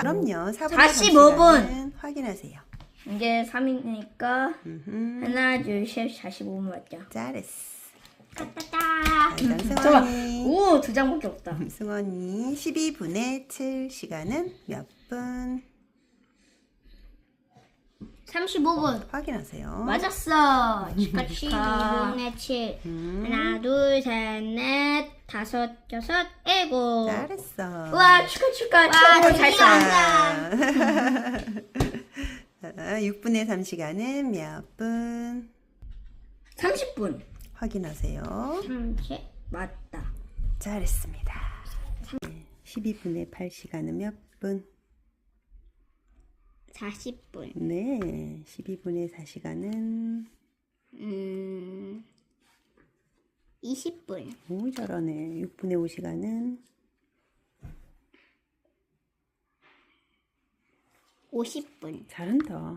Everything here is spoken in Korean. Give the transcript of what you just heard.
그럼요. 4분의 45 분. 확인하세요. 이게 3이니까 음흠. 하나 둘셋 45분 맞죠? 잘했어. 따따따. 승원이. 오두 장밖에 없다. 승원이 12분의 7 시간은 몇 분? 35분. 확인하세요. 맞았어. 축하. 12분의 7. 음, 하나, 둘, 셋, 넷, 다섯, 여섯, 일곱. 잘했어. 와 축하 축하 와, 최고 잘 드디어. 써. 6분의 3 시간은 몇 분? 30분 확인하세요. 30. 맞다. 잘했습니다. 12분의 8 시간은 몇 분? 40분. 네. 12분의 4 시간은 음. 20분. 오 잘하네. 6분의 5 시간은 50분. 잘한다.